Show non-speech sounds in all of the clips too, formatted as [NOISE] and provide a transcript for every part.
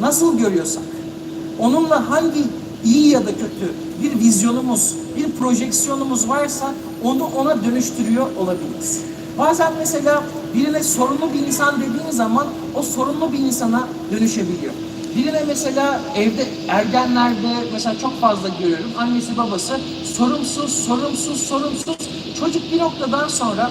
nasıl görüyorsak, onunla hangi iyi ya da kötü bir vizyonumuz, bir projeksiyonumuz varsa onu ona dönüştürüyor olabiliriz. Bazen mesela birine sorunlu bir insan dediğin zaman o sorunlu bir insana dönüşebiliyor. Birine mesela evde ergenlerde mesela çok fazla görüyorum. Annesi babası sorumsuz, sorumsuz, sorumsuz. Çocuk bir noktadan sonra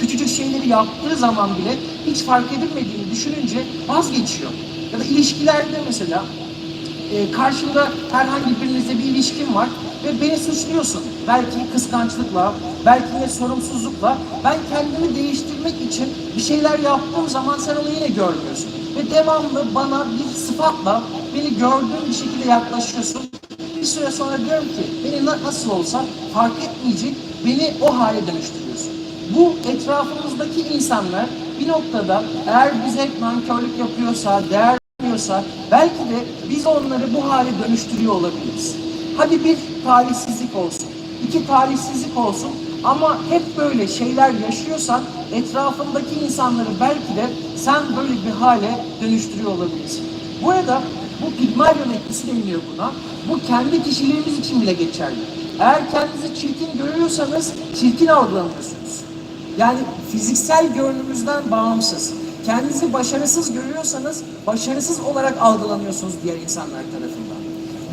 küçücük şeyleri yaptığı zaman bile hiç fark edilmediğini düşününce vazgeçiyor. Ya da ilişkilerde mesela e, karşında herhangi birinizle bir ilişkin var ve beni suçluyorsun. Belki kıskançlıkla, belki de sorumsuzlukla. Ben kendimi değiştirmek için bir şeyler yaptığım zaman sen onu yine görmüyorsun. Ve devamlı bana bir sıfatla beni gördüğün bir şekilde yaklaşıyorsun. Bir süre sonra diyorum ki beni na- nasıl olsa fark etmeyecek beni o hale dönüştürüyorsun. Bu etrafımızdaki insanlar bir noktada eğer bize nankörlük yapıyorsa, değer vermiyorsa belki de biz onları bu hale dönüştürüyor olabiliriz. Hadi bir talihsizlik olsun, iki talihsizlik olsun ama hep böyle şeyler yaşıyorsan etrafındaki insanları belki de sen böyle bir hale dönüştürüyor olabilirsin. Bu arada bu Pigmalion etkisi deniliyor buna. Bu kendi kişiliğimiz için bile geçerli. Eğer kendinizi çirkin görüyorsanız çirkin algılanıyorsunuz. Yani fiziksel görünümüzden bağımsız. Kendinizi başarısız görüyorsanız başarısız olarak algılanıyorsunuz diğer insanlar tarafından.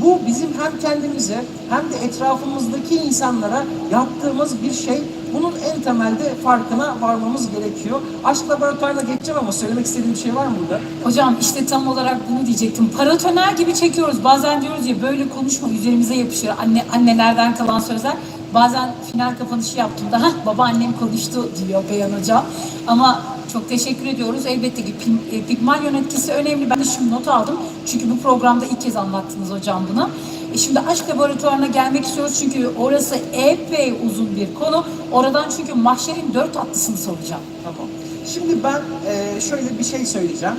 Bu bizim hem kendimize hem de etrafımızdaki insanlara yaptığımız bir şey. Bunun en temelde farkına varmamız gerekiyor. Aşk laboratuvarına geçeceğim ama söylemek istediğim bir şey var mı burada? Hocam işte tam olarak bunu diyecektim. Paratoner gibi çekiyoruz. Bazen diyoruz ya böyle konuşma üzerimize yapışır. Anne annelerden kalan sözler. Bazen final kapanışı yaptığımda ha babaannem konuştu diyor Beyhan hocam. Ama çok teşekkür ediyoruz. Elbette ki e, Pigmalion etkisi önemli. Ben de şimdi not aldım. Çünkü bu programda ilk kez anlattınız hocam bunu. E şimdi aşk laboratuvarına gelmek istiyoruz çünkü orası epey uzun bir konu. Oradan çünkü mahşerin dört atlısını soracağım. Tamam. Şimdi ben e, şöyle bir şey söyleyeceğim.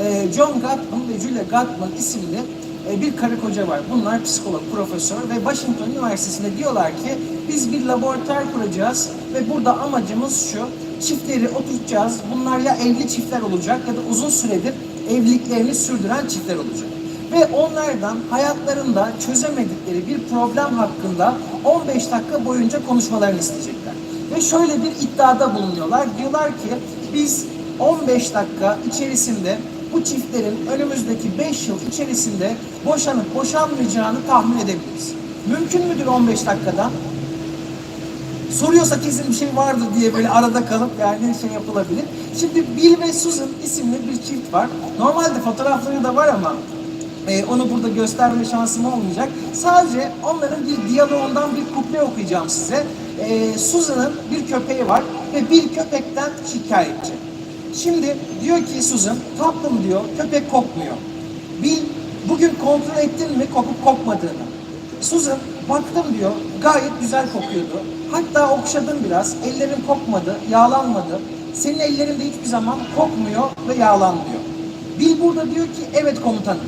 E, John Gottman ve Julia Gottman isimli bir karı koca var. Bunlar psikolog, profesör ve Washington Üniversitesi'nde diyorlar ki biz bir laboratuvar kuracağız ve burada amacımız şu. Çiftleri oturtacağız. Bunlar ya evli çiftler olacak ya da uzun süredir evliliklerini sürdüren çiftler olacak. Ve onlardan hayatlarında çözemedikleri bir problem hakkında 15 dakika boyunca konuşmalarını isteyecekler. Ve şöyle bir iddiada bulunuyorlar. Diyorlar ki biz 15 dakika içerisinde bu çiftlerin önümüzdeki 5 yıl içerisinde boşanıp boşanmayacağını tahmin edebiliriz. Mümkün müdür 15 dakikada? Soruyorsa kesin bir şey vardır diye böyle arada kalıp yani şey yapılabilir. Şimdi Bill ve Susan isimli bir çift var. Normalde fotoğrafları da var ama e, onu burada gösterme şansım olmayacak. Sadece onların bir diyaloğundan bir kuple okuyacağım size. E, Susan'ın bir köpeği var ve Bill köpekten şikayetçi. Şimdi diyor ki Susan, tatlım diyor, köpek kokmuyor. Bill, bugün kontrol ettin mi kokup kokmadığını? Susan, baktım diyor, gayet güzel kokuyordu. Hatta okşadım biraz, ellerim kokmadı, yağlanmadı. Senin ellerinde hiçbir zaman kokmuyor ve yağlanmıyor. Bill burada diyor ki, evet komutanım.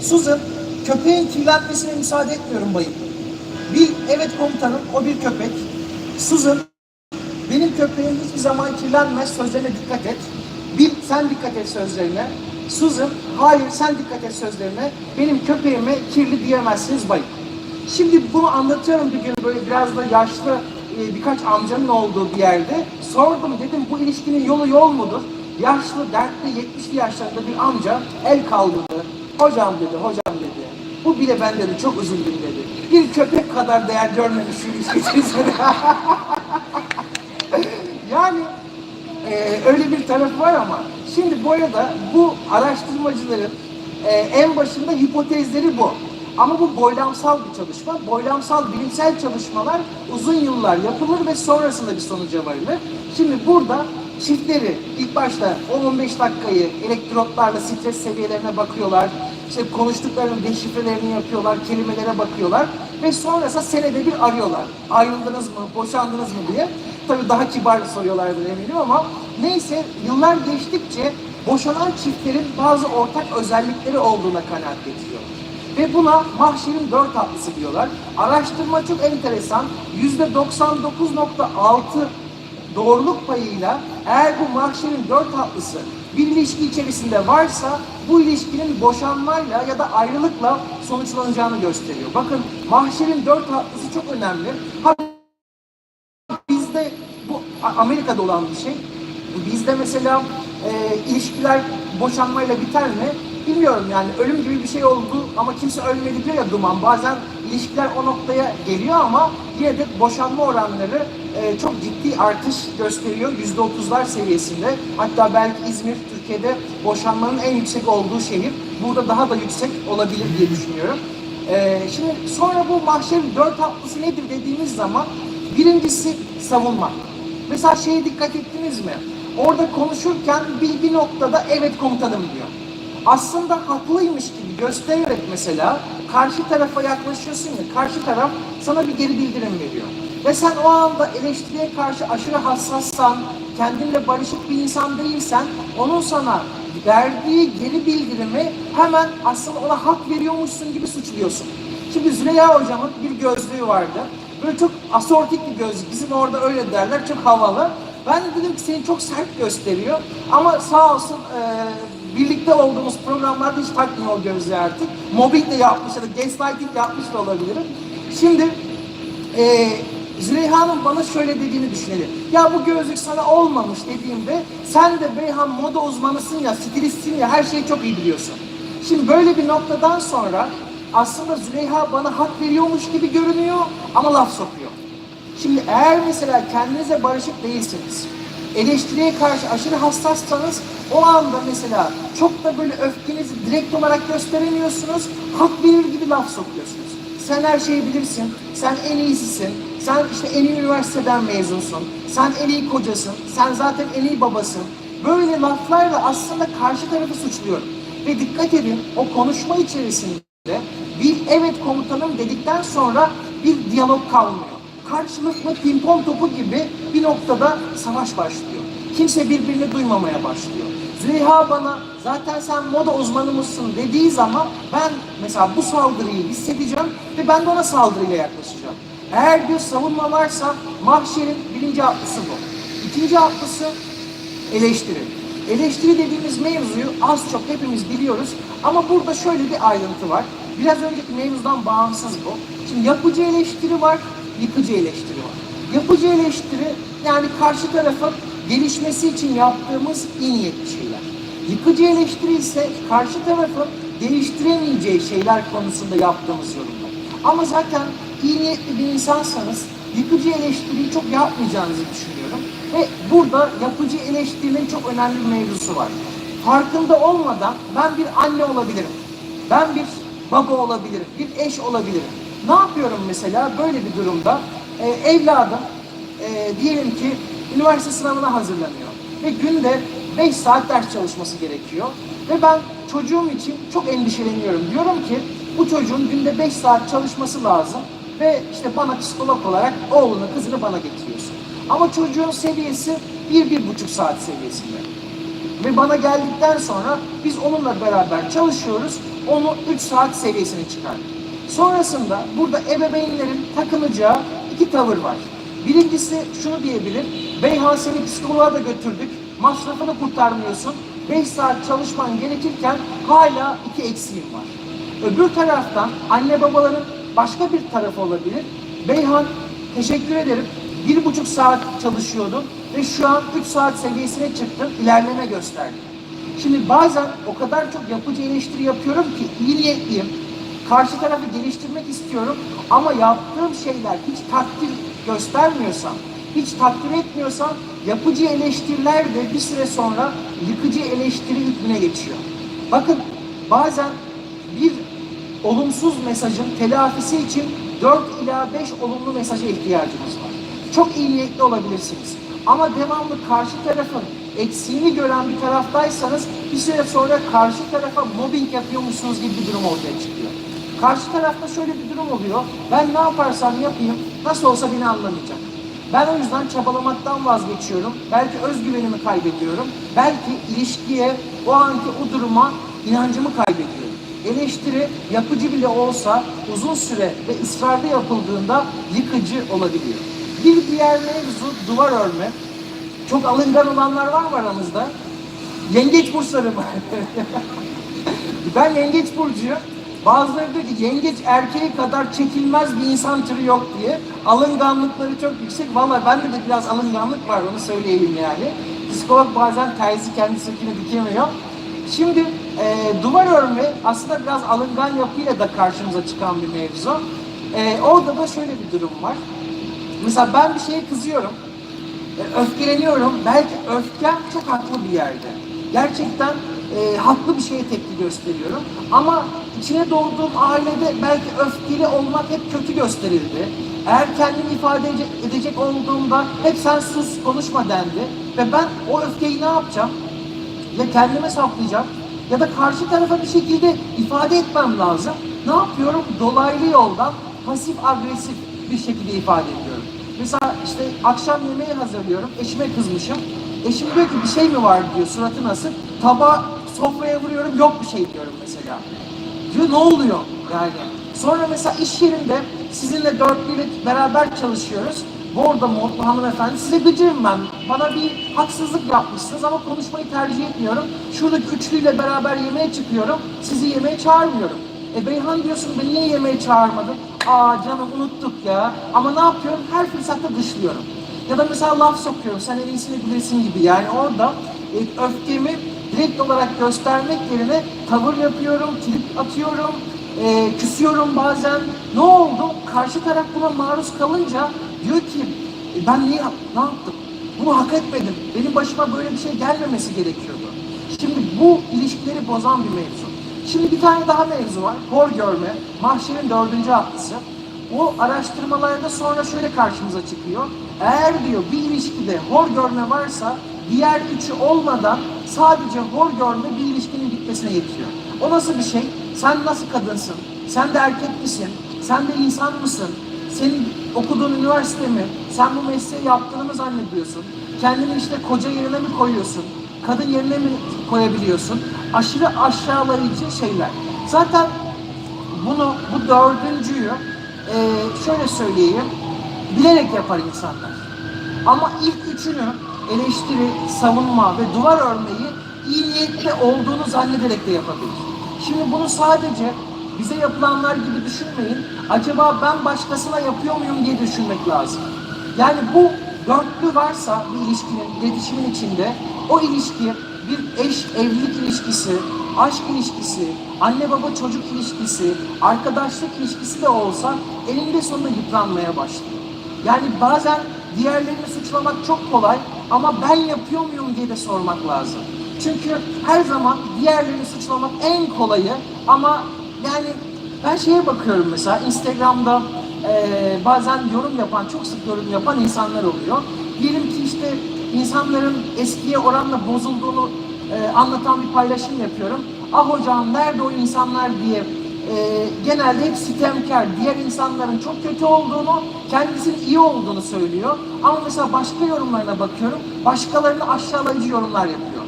Susan, köpeğin kirlenmesine müsaade etmiyorum bayım. Bill, evet komutanım, o bir köpek. Susan, benim köpeğim hiçbir zaman kirlenmez, sözlerine dikkat et. Bill, sen dikkat et sözlerine. Susan, hayır sen dikkat et sözlerine. Benim köpeğime kirli diyemezsiniz bayım. Şimdi bunu anlatıyorum bir gün böyle biraz da yaşlı e, birkaç amcanın olduğu bir yerde. Sordum dedim bu ilişkinin yolu yol mudur? Yaşlı, dertli, 70'li yaşlarında bir amca el kaldırdı. Hocam dedi, hocam dedi. Bu bile ben dedi çok üzüldüm dedi. Bir köpek kadar değer görmemiş şu ilişki içerisinde. [LAUGHS] yani e, öyle bir tarafı var ama şimdi bu arada bu araştırmacıların e, en başında hipotezleri bu. Ama bu boylamsal bir çalışma. Boylamsal bilimsel çalışmalar uzun yıllar yapılır ve sonrasında bir sonuca varılır. Şimdi burada çiftleri ilk başta 10-15 dakikayı elektrotlarla stres seviyelerine bakıyorlar. İşte konuştuklarının deşifrelerini yapıyorlar, kelimelere bakıyorlar ve sonrasında senede bir arıyorlar. Ayrıldınız mı, boşandınız mı diye. Tabii daha kibar soruyorlardır eminim ama neyse yıllar geçtikçe boşanan çiftlerin bazı ortak özellikleri olduğuna kanaat getiriyor. Ve buna mahşerin dört atlısı diyorlar. Araştırma çok enteresan. Yüzde 99.6 doğruluk payıyla eğer bu mahşerin dört atlısı bir ilişki içerisinde varsa bu ilişkinin boşanmayla ya da ayrılıkla sonuçlanacağını gösteriyor. Bakın mahşerin dört hatlısı çok önemli. Ha, bizde bu Amerika'da olan bir şey. Bizde mesela e, ilişkiler boşanmayla biter mi? Bilmiyorum yani ölüm gibi bir şey oldu ama kimse ölmedi diyor ya Duman. Bazen ilişkiler o noktaya geliyor ama yine de boşanma oranları e, çok ciddi artış gösteriyor. Yüzde otuzlar seviyesinde. Hatta belki İzmir Türkiye'de boşanmanın en yüksek olduğu şehir. Burada daha da yüksek olabilir diye düşünüyorum. E, şimdi sonra bu mahşerin dört hatlısı nedir dediğimiz zaman birincisi savunma. Mesela şeye dikkat ettiniz mi? Orada konuşurken bir, bir noktada evet komutanım diyor. Aslında haklıymış gibi göstererek mesela karşı tarafa yaklaşıyorsun ya, karşı taraf sana bir geri bildirim veriyor. Ve sen o anda eleştiriye karşı aşırı hassassan, kendinle barışık bir insan değilsen, onun sana verdiği geri bildirimi hemen aslında ona hak veriyormuşsun gibi suçluyorsun. Şimdi Züleyha hocamın bir gözlüğü vardı. Böyle çok asortik bir gözlük. Bizim orada öyle derler. Çok havalı. Ben de dedim ki seni çok sert gösteriyor. Ama sağ olsun e, birlikte olduğumuz programlarda hiç takmıyor o gözlüğü artık. Mobbing de yapmış ya da gaslighting yapmış da olabilirim. Şimdi e, Züleyha'nın bana şöyle dediğini düşünelim. Ya bu gözlük sana olmamış dediğimde sen de Beyhan moda uzmanısın ya, stilistsin ya her şeyi çok iyi biliyorsun. Şimdi böyle bir noktadan sonra aslında Züleyha bana hak veriyormuş gibi görünüyor ama laf sokuyor. Şimdi eğer mesela kendinize barışık değilsiniz, eleştiriye karşı aşırı hassassanız o anda mesela çok da böyle öfkenizi direkt olarak gösteremiyorsunuz, hak verir gibi laf sokuyorsunuz. Sen her şeyi bilirsin, sen en iyisisin, sen işte en iyi üniversiteden mezunsun, sen en iyi kocasın, sen zaten en iyi babasın. Böyle laflarla aslında karşı tarafı suçluyorum. Ve dikkat edin o konuşma içerisinde bir evet komutanım dedikten sonra bir diyalog kalmıyor. Karşılıklı pimpon topu gibi bir noktada savaş başlıyor. Kimse birbirini duymamaya başlıyor. Züleyha bana zaten sen moda uzmanı mısın dediği zaman ben mesela bu saldırıyı hissedeceğim ve ben de ona saldırıyla yaklaşacağım. Eğer bir savunma varsa mahşerin birinci atlısı bu. İkinci atlısı eleştiri. Eleştiri dediğimiz mevzuyu az çok hepimiz biliyoruz ama burada şöyle bir ayrıntı var. Biraz önceki mevzudan bağımsız bu. Şimdi yapıcı eleştiri var, yıkıcı eleştiri var. Yapıcı eleştiri yani karşı tarafın gelişmesi için yaptığımız iyi niyetli şeyler. Yıkıcı eleştiri ise karşı tarafın değiştiremeyeceği şeyler konusunda yaptığımız yorumlar. Ama zaten iyi niyetli bir insansanız yıkıcı eleştiriyi çok yapmayacağınızı düşünüyorum. Ve burada yapıcı eleştirinin çok önemli bir mevzusu var. Farkında olmadan ben bir anne olabilirim. Ben bir baba olabilirim, bir eş olabilirim. Ne yapıyorum mesela böyle bir durumda? Ee, evladım e, diyelim ki üniversite sınavına hazırlanıyor ve günde 5 saat ders çalışması gerekiyor ve ben çocuğum için çok endişeleniyorum. Diyorum ki bu çocuğun günde 5 saat çalışması lazım ve işte bana psikolog olarak oğlunu, kızını bana getiriyorsun. Ama çocuğun seviyesi 1-1,5 saat seviyesinde. Ve bana geldikten sonra biz onunla beraber çalışıyoruz. Onu 3 saat seviyesine çıkardık. Sonrasında burada ebeveynlerin takınacağı iki tavır var. Birincisi şunu diyebilir. Beyhan seni psikoloğa da götürdük. Masrafını kurtarmıyorsun. 5 saat çalışman gerekirken hala iki eksiğin var. Öbür taraftan anne babaların başka bir tarafı olabilir. Beyhan teşekkür ederim. Bir buçuk saat çalışıyordum ve şu an 3 saat seviyesine çıktım, ilerleme gösterdim. Şimdi bazen o kadar çok yapıcı eleştiri yapıyorum ki iyi. Karşı tarafı geliştirmek istiyorum ama yaptığım şeyler hiç takdir göstermiyorsam, hiç takdir etmiyorsam yapıcı eleştiriler de bir süre sonra yıkıcı eleştiri hükmüne geçiyor. Bakın bazen bir olumsuz mesajın telafisi için 4 ila 5 olumlu mesaja ihtiyacımız var. Çok iyi niyetli olabilirsiniz. Ama devamlı karşı tarafın eksiğini gören bir taraftaysanız bir süre sonra karşı tarafa mobbing yapıyormuşsunuz gibi bir durum ortaya çıkıyor. Karşı tarafta şöyle bir durum oluyor. Ben ne yaparsam yapayım nasıl olsa beni anlamayacak. Ben o yüzden çabalamaktan vazgeçiyorum. Belki özgüvenimi kaybediyorum. Belki ilişkiye, o anki o duruma inancımı kaybediyorum. Eleştiri yapıcı bile olsa uzun süre ve ısrarlı yapıldığında yıkıcı olabiliyor. Bir diğer mevzu duvar örme. Çok alıngan olanlar var mı aramızda? Yengeç burçları [LAUGHS] var. ben yengeç burcuyum. Bazıları diyor ki yengeç erkeği kadar çekilmez bir insan türü yok diye. Alınganlıkları çok yüksek. Valla bende de biraz alınganlık var onu söyleyeyim yani. Psikolog bazen terzi kendi söküğünü dikemiyor. Şimdi e, duvar örme aslında biraz alıngan yapıyla da karşımıza çıkan bir mevzu. E, orada da şöyle bir durum var. Mesela ben bir şeye kızıyorum. E, öfkeleniyorum. Belki öfkem çok haklı bir yerde. Gerçekten e, haklı bir şeye tepki gösteriyorum. Ama içine doğduğum ailede belki öfkeli olmak hep kötü gösterildi. Eğer kendimi ifade edecek, olduğumda hep sen sus konuşma dendi. Ve ben o öfkeyi ne yapacağım? Ya kendime saklayacağım ya da karşı tarafa bir şekilde ifade etmem lazım. Ne yapıyorum? Dolaylı yoldan pasif agresif bir şekilde ifade ediyorum. Mesela işte akşam yemeği hazırlıyorum. Eşime kızmışım. Eşim diyor ki bir şey mi var diyor. Suratı nasıl? Tabağı sofraya vuruyorum. Yok bir şey diyorum mesela. Ne oluyor yani? Sonra mesela iş yerinde sizinle dörtlüyle beraber çalışıyoruz. Borda modlu hanımefendi size gıcığım ben. Bana bir haksızlık yapmışsınız ama konuşmayı tercih etmiyorum. Şuradaki üçlüyle beraber yemeğe çıkıyorum. Sizi yemeğe çağırmıyorum. E Beyhan diyorsun beni niye yemeğe çağırmadın? Aa canım unuttuk ya. Ama ne yapıyorum? Her fırsatta dışlıyorum. Ya da mesela laf sokuyorum. Sen en iyisini bilirsin gibi. Yani orada e, öfkemi direkt olarak göstermek yerine tavır yapıyorum, trip atıyorum, e, küsüyorum bazen. Ne oldu? Karşı taraf buna maruz kalınca diyor ki "E, ben niye yap- ne yaptım? Bunu hak etmedim. Benim başıma böyle bir şey gelmemesi gerekiyordu. Şimdi bu ilişkileri bozan bir mevzu. Şimdi bir tane daha mevzu var. Hor görme. Mahşerin dördüncü haftası. O araştırmalarda sonra şöyle karşımıza çıkıyor. Eğer diyor bir ilişkide hor görme varsa diğer üçü olmadan sadece hor görme bir ilişkinin bitmesine yetiyor. O nasıl bir şey? Sen nasıl kadınsın? Sen de erkek misin? Sen de insan mısın? Senin okuduğun üniversite mi? Sen bu mesleği yaptığını mı zannediyorsun? Kendini işte koca yerine mi koyuyorsun? Kadın yerine mi koyabiliyorsun? Aşırı aşağılayıcı şeyler. Zaten bunu, bu dördüncüyü eee, şöyle söyleyeyim, bilerek yapar insanlar. Ama ilk üçünü eleştiri, savunma ve duvar örmeyi iyi niyetli olduğunu zannederek de yapabilir. Şimdi bunu sadece bize yapılanlar gibi düşünmeyin. Acaba ben başkasına yapıyor muyum diye düşünmek lazım. Yani bu dörtlü varsa bir ilişkinin, iletişimin içinde o ilişki bir eş, evlilik ilişkisi, aşk ilişkisi, anne baba çocuk ilişkisi, arkadaşlık ilişkisi de olsa eninde sonunda yıpranmaya başlıyor. Yani bazen diğerlerini suçlamak çok kolay ama ben yapıyor muyum diye de sormak lazım. Çünkü her zaman diğerlerini suçlamak en kolayı ama yani ben şeye bakıyorum mesela Instagram'da eee, bazen yorum yapan, çok sık yorum yapan insanlar oluyor. Diyelim ki işte insanların eskiye oranla bozulduğunu eee, anlatan bir paylaşım yapıyorum. Ah hocam nerede o insanlar diye eee, genelde hep sitemkar, diğer insanların çok kötü olduğunu, kendisinin iyi olduğunu söylüyor. Ama mesela başka yorumlarına bakıyorum, başkalarını aşağılayıcı yorumlar yapıyor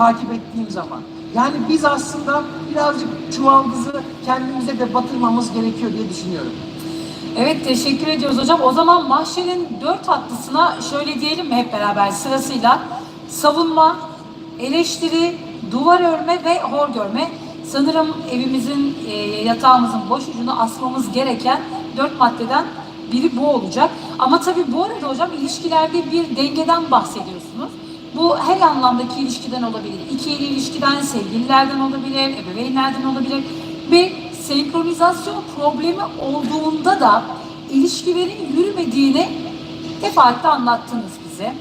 takip ettiğim zaman. Yani biz aslında birazcık çuvaldızı kendimize de batırmamız gerekiyor diye düşünüyorum. Evet teşekkür ediyoruz hocam. O zaman mahşerin dört hattısına şöyle diyelim mi hep beraber sırasıyla savunma, eleştiri, duvar örme ve hor görme. Sanırım evimizin, e, yatağımızın boş ucuna asmamız gereken dört maddeden biri bu olacak. Ama tabii bu arada hocam ilişkilerde bir dengeden bahsediyorsunuz. Bu her anlamdaki ilişkiden olabilir. İkili ilişkiden, sevgililerden olabilir, ebeveynlerden olabilir. Ve senkronizasyon problemi olduğunda da ilişkilerin yürümediğini defaatle anlattınız bize.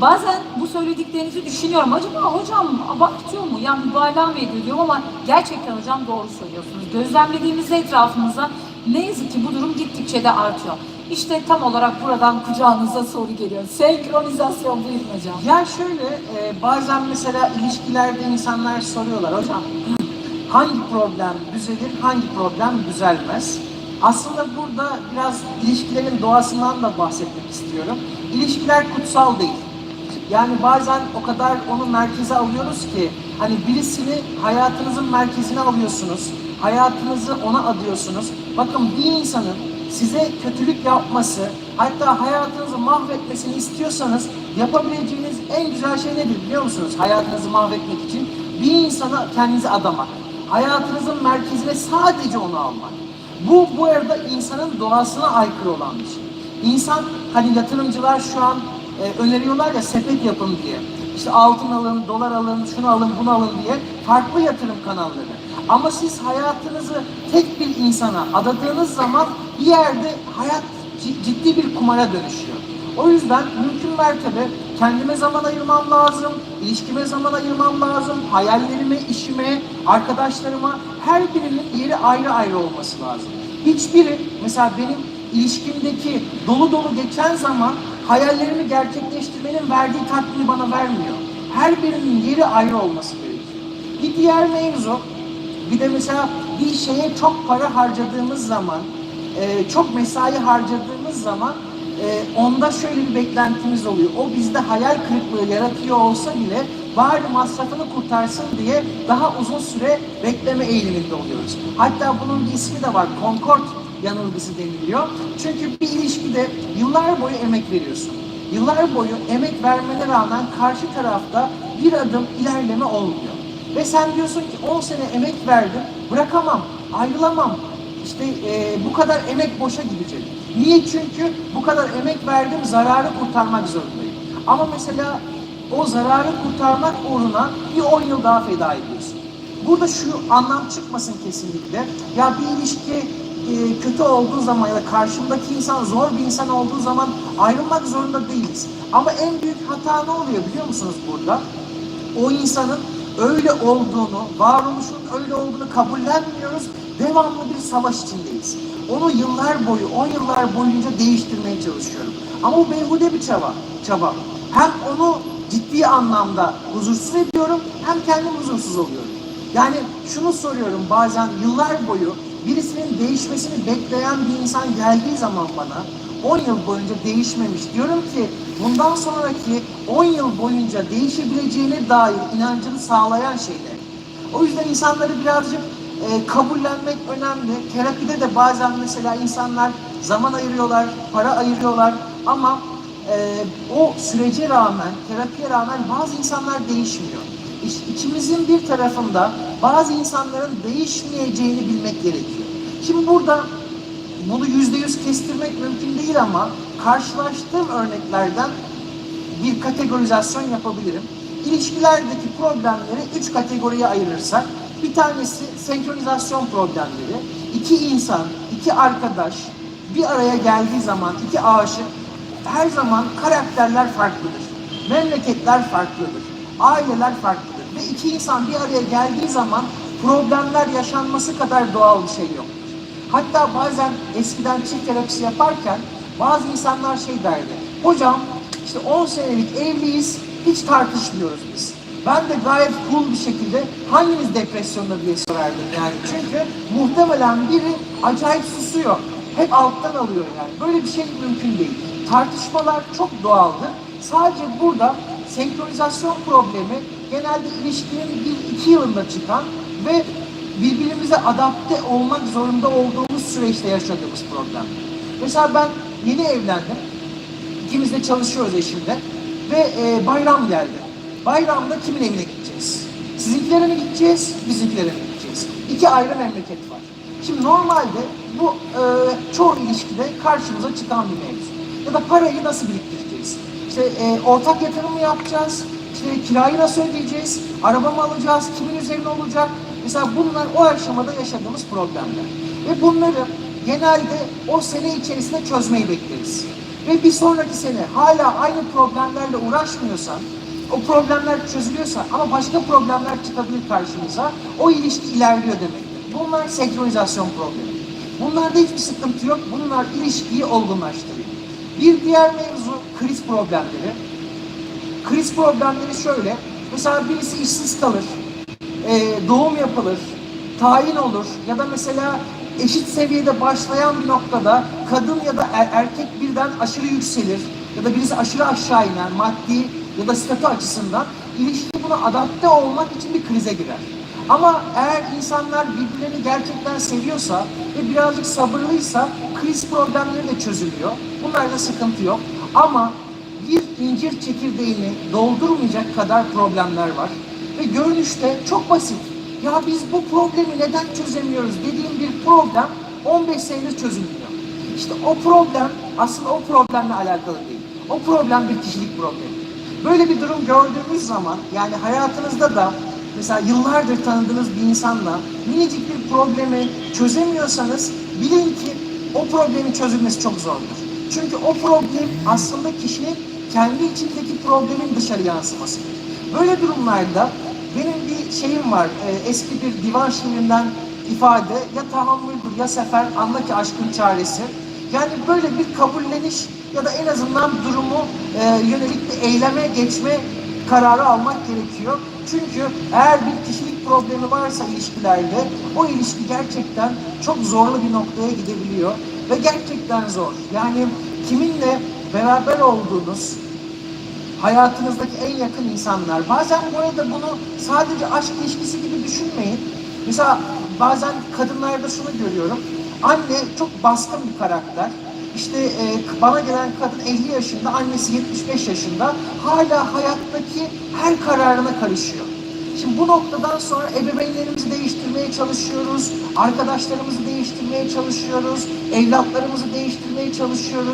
Bazen bu söylediklerinizi düşünüyorum. Acaba hocam abartıyor mu? Ya mübalağa mı ediyor diyorum ama gerçekten hocam doğru söylüyorsunuz. Gözlemlediğimizde etrafımıza ne yazık ki bu durum gittikçe de artıyor. İşte tam olarak buradan kucağınıza soru geliyor. Senkronizasyon buyurun hocam. Ya şöyle e, bazen mesela ilişkilerde insanlar soruyorlar hocam hangi problem düzelir, hangi problem düzelmez? Aslında burada biraz ilişkilerin doğasından da bahsetmek istiyorum. İlişkiler kutsal değil. Yani bazen o kadar onu merkeze alıyoruz ki hani birisini hayatınızın merkezine alıyorsunuz. Hayatınızı ona adıyorsunuz. Bakın bir insanın size kötülük yapması, hatta hayatınızı mahvetmesini istiyorsanız yapabileceğiniz en güzel şey nedir biliyor musunuz? Hayatınızı mahvetmek için bir insana kendinizi adamak. Hayatınızın merkezine sadece onu almak. Bu bu arada insanın doğasına aykırı olan bir şey. İnsan hani yatırımcılar şu an e, öneriyorlar ya sepet yapın diye. İşte altın alın, dolar alın, şunu alın, bunu alın diye farklı yatırım kanalları. Ama siz hayatınızı tek bir insana adadığınız zaman bir yerde hayat ci- ciddi bir kumara dönüşüyor. O yüzden mümkün mertebe kendime zaman ayırmam lazım, ilişkime zaman ayırmam lazım, hayallerime, işime, arkadaşlarıma her birinin yeri ayrı ayrı olması lazım. Hiçbiri mesela benim ilişkimdeki dolu dolu geçen zaman hayallerimi gerçekleştirmenin verdiği tatmini bana vermiyor. Her birinin yeri ayrı olması gerekiyor. Bir diğer mevzu, bir de mesela bir şeye çok para harcadığımız zaman, e, çok mesai harcadığımız zaman e, onda şöyle bir beklentimiz oluyor. O bizde hayal kırıklığı yaratıyor olsa bile bari masrafını kurtarsın diye daha uzun süre bekleme eğiliminde oluyoruz. Hatta bunun bir ismi de var, Concord yanılgısı deniliyor. Çünkü bir ilişkide yıllar boyu emek veriyorsun. Yıllar boyu emek vermene rağmen karşı tarafta bir adım ilerleme olmuyor. Ve sen diyorsun ki 10 sene emek verdim, bırakamam, ayrılamam. İşte e, bu kadar emek boşa gidecek. Niye? Çünkü bu kadar emek verdim, zararı kurtarmak zorundayım. Ama mesela o zararı kurtarmak uğruna bir 10 yıl daha feda ediyorsun. Burada şu anlam çıkmasın kesinlikle. Ya bir ilişki e, kötü olduğu zaman ya da karşımdaki insan zor bir insan olduğu zaman ayrılmak zorunda değiliz. Ama en büyük hata ne oluyor biliyor musunuz burada? O insanın öyle olduğunu, varoluşun öyle olduğunu kabullenmiyoruz. Devamlı bir savaş içindeyiz. Onu yıllar boyu, on yıllar boyunca değiştirmeye çalışıyorum. Ama bu beyhude bir çaba. çaba. Hem onu ciddi anlamda huzursuz ediyorum, hem kendim huzursuz oluyorum. Yani şunu soruyorum bazen yıllar boyu birisinin değişmesini bekleyen bir insan geldiği zaman bana 10 yıl boyunca değişmemiş. Diyorum ki bundan sonraki 10 yıl boyunca değişebileceğine dair inancını sağlayan şeyler. O yüzden insanları birazcık e, kabullenmek önemli. Terapide de bazen mesela insanlar zaman ayırıyorlar, para ayırıyorlar ama e, o sürece rağmen, terapiye rağmen bazı insanlar değişmiyor. İç- İçimizin bir tarafında bazı insanların değişmeyeceğini bilmek gerekiyor. Şimdi burada bunu yüzde yüz kestirmek mümkün değil ama karşılaştığım örneklerden bir kategorizasyon yapabilirim. İlişkilerdeki problemleri üç kategoriye ayırırsak, bir tanesi senkronizasyon problemleri. İki insan, iki arkadaş bir araya geldiği zaman, iki aşık her zaman karakterler farklıdır. Memleketler farklıdır. Aileler farklıdır. Ve iki insan bir araya geldiği zaman problemler yaşanması kadar doğal bir şey yok. Hatta bazen eskiden çift terapisi yaparken bazı insanlar şey derdi. Hocam işte 10 senelik evliyiz hiç tartışmıyoruz biz. Ben de gayet cool bir şekilde hanginiz depresyonda diye sorardım yani. Çünkü muhtemelen biri acayip susuyor. Hep alttan alıyor yani. Böyle bir şey mümkün değil. Tartışmalar çok doğaldır. Sadece burada senkronizasyon problemi genelde ilişkinin bir iki yılında çıkan ve birbirimize adapte olmak zorunda olduğumuz süreçte yaşadığımız problem. Mesela ben yeni evlendim. İkimiz de çalışıyoruz eşimle. Ve e, bayram geldi. Bayramda kimin evine gideceğiz? Sizinkilere mi gideceğiz, bizimkilere mi gideceğiz? İki ayrı memleket var. Şimdi normalde bu e, çoğu ilişkide karşımıza çıkan bir mevzu. Ya da parayı nasıl biriktireceğiz? İşte e, ortak yatırım mı yapacağız? İşte kirayı nasıl ödeyeceğiz? Araba mı alacağız? Kimin üzerine olacak? Mesela bunlar o aşamada yaşadığımız problemler. Ve bunları genelde o sene içerisinde çözmeyi bekleriz. Ve bir sonraki sene hala aynı problemlerle uğraşmıyorsan, o problemler çözülüyorsa ama başka problemler çıkabilir karşımıza, o ilişki ilerliyor demektir. Bunlar senkronizasyon problemi. Bunlarda hiçbir sıkıntı yok. Bunlar ilişkiyi olgunlaştırıyor. Bir diğer mevzu kriz problemleri. Kriz problemleri şöyle. Mesela birisi işsiz kalır, e, doğum yapılır, tayin olur ya da mesela eşit seviyede başlayan bir noktada kadın ya da er- erkek birden aşırı yükselir ya da birisi aşırı aşağı iner maddi ya da statü açısından ilişki buna adapte olmak için bir krize girer. Ama eğer insanlar birbirlerini gerçekten seviyorsa ve birazcık sabırlıysa kriz problemleri de çözülüyor. Bunlarda sıkıntı yok. Ama bir incir çekirdeğini doldurmayacak kadar problemler var. Ve görünüşte çok basit. Ya biz bu problemi neden çözemiyoruz dediğim bir problem 15 senedir çözülmüyor. İşte o problem aslında o problemle alakalı değil. O problem bir kişilik problemi. Böyle bir durum gördüğümüz zaman yani hayatınızda da mesela yıllardır tanıdığınız bir insanla minicik bir problemi çözemiyorsanız bilin ki o problemin çözülmesi çok zordur. Çünkü o problem aslında kişinin kendi içindeki problemin dışarı yansımasıdır. Böyle durumlarda benim bir şeyim var, e, eski bir divan şiirinden ifade, ya tahammüldür ya sefer, anla ki aşkın çaresi. Yani böyle bir kabulleniş ya da en azından durumu e, yönelik bir eyleme geçme kararı almak gerekiyor. Çünkü eğer bir kişilik problemi varsa ilişkilerde o ilişki gerçekten çok zorlu bir noktaya gidebiliyor ve gerçekten zor. Yani kiminle beraber olduğunuz, hayatınızdaki en yakın insanlar. Bazen bu arada bunu sadece aşk ilişkisi gibi düşünmeyin. Mesela bazen kadınlarda şunu görüyorum. Anne çok baskın bir karakter. İşte e, bana gelen kadın 50 yaşında, annesi 75 yaşında. Hala hayattaki her kararına karışıyor. Şimdi bu noktadan sonra ebeveynlerimizi değiştirmeye çalışıyoruz, arkadaşlarımızı değiştirmeye çalışıyoruz, evlatlarımızı değiştirmeye çalışıyoruz.